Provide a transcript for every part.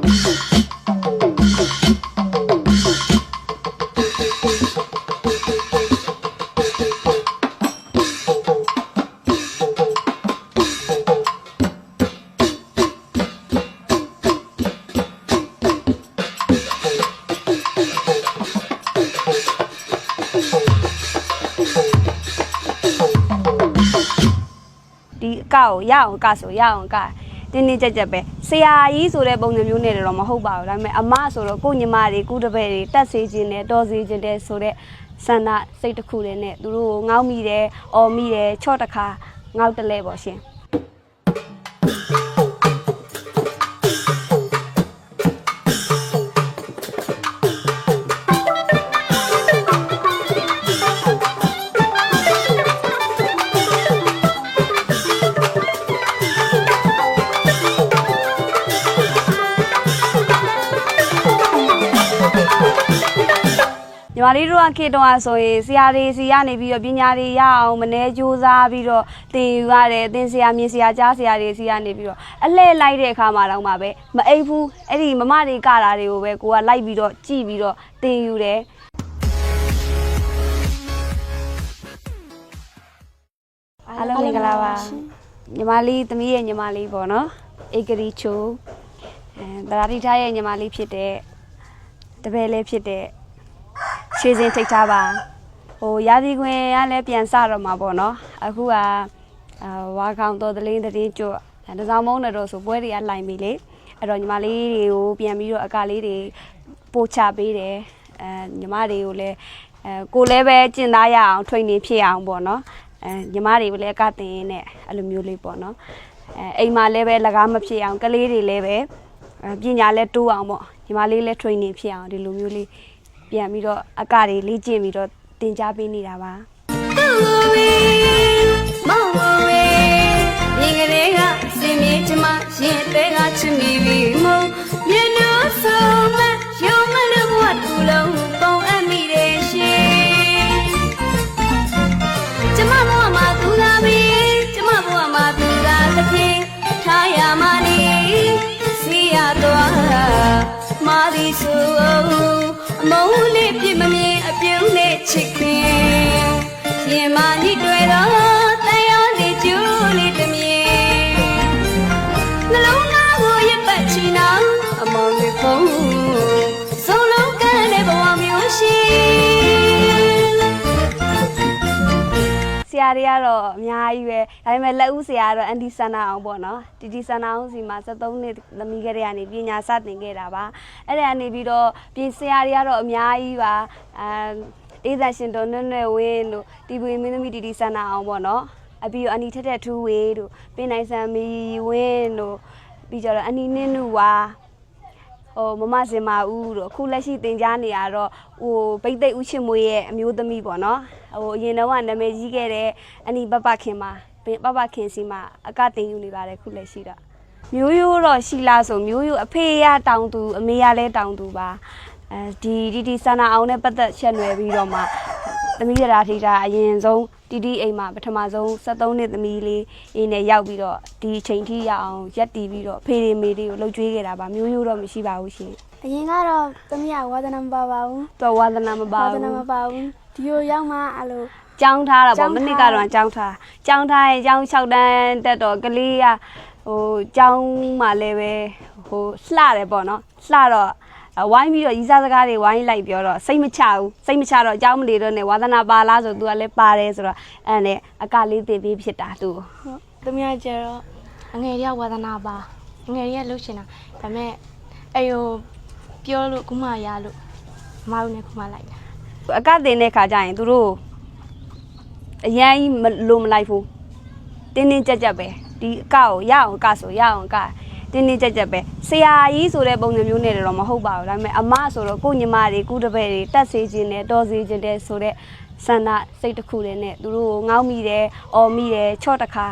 ဒီအကကိုရအောင်အကဆိုရအောင်အကတင်းတင်းကြပ်ကြပ်ပဲ ဆရာကြီးဆိုတဲ့ပုံစံမျိုးနဲ့တော့မဟုတ်ပါဘူးဒါပေမဲ့အမဆိုတော့ကိုညီမတွေကုတပည့်တွေတက်စေခြင်းနဲ့တော်စေခြင်းတဲ့ဆိုတဲ့ဆန္ဒစိတ်တစ်ခုတည်းနဲ့သူတို့ကိုငေါ့မိတယ်အော်မိတယ်ချော့တစ်ခါငေါ့တလဲပေါ့ရှင် ညီမလေးတို့ကခေတ္တကဆိုရင်ဆရာတွေစီကနေပြီးတော့ပညာတွေရအောင်မနေကြိုးစားပြီးတော့သင်ယူရတယ်သင်ဆရာမြင်ဆရာကြားဆရာတွေစီကနေပြီးတော့အလှည့်လိုက်တဲ့အခါမှာတော့မှပဲမအိပ်ဘူးအဲ့ဒီမမတွေကတာတွေကိုပဲကိုကလိုက်ပြီးတော့ကြည်ပြီးတော့သင်ယူတယ်အားလုံးမင်္ဂလာပါညီမလေးသမီးရဲ့ညီမလေးပေါ့နော်ဧကရီချိုအဲဗရာတိထားရဲ့ညီမလေးဖြစ်တဲ့တပည့်လေးဖြစ်တဲ့ ခြေစင်ထိတ်ထားပါဟိုရာသီခွင်ကလည်းပြန်စတော့မှာပေါ့နော်အခုကအာဝါခေါင်တော်တလင်းတည်းကျွတ်တစောင်းမုံနဲ့တော့ဆိုပွဲတွေကလှိုင်ပြီလေအဲ့တော့ညီမလေးတွေကိုပြန်ပြီးတော့အကလေးတွေပို့ချပေးတယ်အဲညီမတွေကိုလည်းအဲကိုလည်းပဲကျင့်သားရအောင်ထွင်နေဖြစ်အောင်ပေါ့နော်အဲညီမတွေကိုလည်းအကတင်ရင်းနဲ့အဲ့လိုမျိုးလေးပေါ့နော်အဲအိမ်မှာလည်းပဲလကားမဖြစ်အောင်ကလေးတွေလည်းပဲအဲပညာလည်းတိုးအောင်ပေါ့ညီမလေးလည်း training ဖြစ်အောင်ဒီလိုမျိုးလေး ပြန်ပြီးတော့အကတွေလေ့ကျင့်ပြီးတော့တင် जा ပေးနေတာပါမောင်ဝေမြင်ကလေးကစင်မြေချမရင်သေးကချစ်မိပြီမို့မြင်လို့ဆုံးမရုံမလို့ဘဝတူလုံးပုံအပ်မိတယ်ရှင်ကျမဘဝမှာသူလာပြီကျမဘဝမှာသူလာသဖြင့်ထားရမနေစီရသွားမာဒီဆို အမုန်းလေးပြစ်မမြင်အပြုံးနဲ့ချစ်ခင်ရင်မညစ်တွေ့တော့တရားနေကျူးလေးတစ်မြင်နှလုံးသားကိုရစ်ပတ်ချီနာအမောင်လေးဖုံး ရာတွေကတော့အများကြီးပဲဒါပေမဲ့လက်ဦးဆရာကတော့အန်တီဆန္နာအောင်ပေါ့နော်တီတီဆန္နာအောင်စီမှာ73နှစ်သမီးကလေးကနေပညာစတင်ခဲ့တာပါအဲ့ဒါကနေပြီးတော့ပြင်ဆရာတွေကတော့အများကြီးပါအဲတေးသရှင်တော်နွဲ့နွဲ့ဝင်းတို့တီပွေမင်းသမီးတီတီဆန္နာအောင်ပေါ့နော်အပြီးတော့အနီထက်ထက်ထူးဝေးတို့ပင်နိုင်ဆန်မီဝင်းတို့ပြီးကြတော့အနီနင်းနုဝါ ဟိုမမစင်မာဦးတို့အခုလက်ရှိတင် जा နေရတော့ဟိုဗိတ်သိက်ဦးချစ်မွေးရဲ့အမျိုးသမီးပေါ့နော်ဟိုအရင်တော့ကနာမည်ကြီးခဲ့တဲ့အနီပပခင်မှာပပခင်စီမှာအကတင်ယူနေပါတယ်ခုလက်ရှိတော့မျိုးရိုးတော့ရှိလားဆိုမျိုးရိုးအဖေရတောင်သူအမေရလည်းတောင်သူပါအဲဒီဒီဒီဆန္ဒအောင်နဲ့ပတ်သက်ချက်နွယ်ပြီးတော့မှ သမီးရတာထိတာအရင်ဆုံးတီတီအိမ်မှာပထမဆုံး73နှစ်သမီးလေးအင်းနဲ့ရောက်ပြီးတော့ဒီအချိန်ထိရအောင်ရက်တီပြီးတော့အဖေတွေမေတွေကိုလှုပ်ကြွေးခဲ့တာပါမျိုးရိုးတော့မရှိပါဘူးရှင်အရင်ကတော့သမီးကဝါသနာမပါပါဘူးသူကဝါသနာမပါဝါဘူးသနာမပါဘူးဒီလိုရောက်မှအဲ့လို ကြောင်းထားတာကျောပေါ့င်းမထား နစ်ကတော့ကြောင်းထားကြောင်းထားရင်ကြောင်း6တန်းတက်တော့ကလေးကဟိုကြောင်းမှလည်းပဲဟိုလှတယ်ပေါ့နော်လှတော့အ ဝိုင်းပြီးတော့ရီးစားစကားတွေဝိုင်းလိုက်ပြောတော့စိတ်မချဘူးစိတ်မချတော့အကြောင်းမလီတော့နဲ့ဝါသနာပါလားဆိုသူကလည်းပါတယ်ဆိုတော့အဲ့နဲ့အကလေးတင်ပြီးဖြစ်တာသူ့ကိုဟုတ်သမီးကကျတော့အငယ်တွေကဝါသနာပါအငယ်တွေကလှုပ်ရှင်တာဒါပေမဲ့အဲ့ဟိုပြောလို့ခုမှရလို့မမတို့နဲ့ခုမှလိုက်တာအကတင်တဲ့ခါကျရင်သူတို့အရန်ကြီးမလိုမလိုက်ဘူးတင်းတင်းကြပ်ကြပ်ပဲဒီအကကိုရအောင်အကဆိုရအောင်အက တင်းတင်းကြပ်ကြပ်ပဲဆရာကြီးဆိုတဲ့ပုံစံမျိုးနဲ့တော့မဟုတ်ပါဘူးဒါပေမဲ့အမဆိုတော့ကိုညီမတွေကုတပည့်တွေတက်စေခြင်းနဲ့တော်စေခြင်းတဲ့ဆိုတဲ့ဆန္ဒစိတ်တစ်ခုတည်းနဲ့သူတို့ကိုငေါ့မိတယ်အော်မိတယ်ချော့တစ်ခါ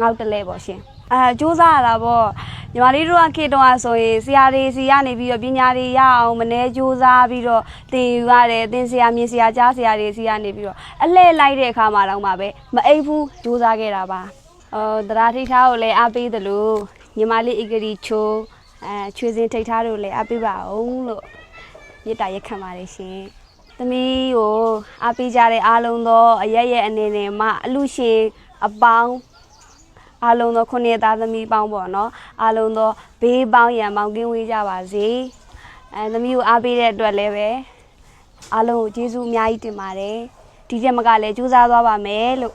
ငေါ့တလဲပေါ့ရှင်အဲစူးစမ်းရတာပေါ့ညီမလေးတို့ကခေတ္တကဆိုရင်ဆရာတွေစီကနေပြီးတော့ပညာတွေရအောင်မနေစူးစမ်းပြီးတော့သင်ယူရတယ်သင်ဆရာမြင်ဆရာကြားဆရာတွေစီကနေပြီးတော့အလှည့်လိုက်တဲ့အခါမှာတော့မှပဲမအိပ်ဘူးစူးစမ်းခဲ့တာပါအော်တရားထိထားကိုလည်းအားပေးသလို ညီမလေးဧကရီချိုးအဲချွေစင်ထိတ်ထားတို့လည်းအားပေးပါအောင်လို့မေတ္တာရက်ခံပါတယ်ရှင်သမီးကိုအားပေးကြတဲ့အားလုံးသောအရက်ရဲ့အနေနဲ့မှအလူရှင်အပေါင်းအားလုံးသောခုနှစ်သားသမီးပေါင်းပေါ့နော်အားလုံးသောဘေးပေါင်းရန်ပေါင်းကင်းဝေးကြပါစေအဲသမီးကိုအားပေးတဲ့အတွက်လည်းပဲအားလုံးကိုကျေးဇူးအများကြီးတင်ပါတယ်ဒီချက်မကလည်းကြိုးစားသွားပါမယ်လို့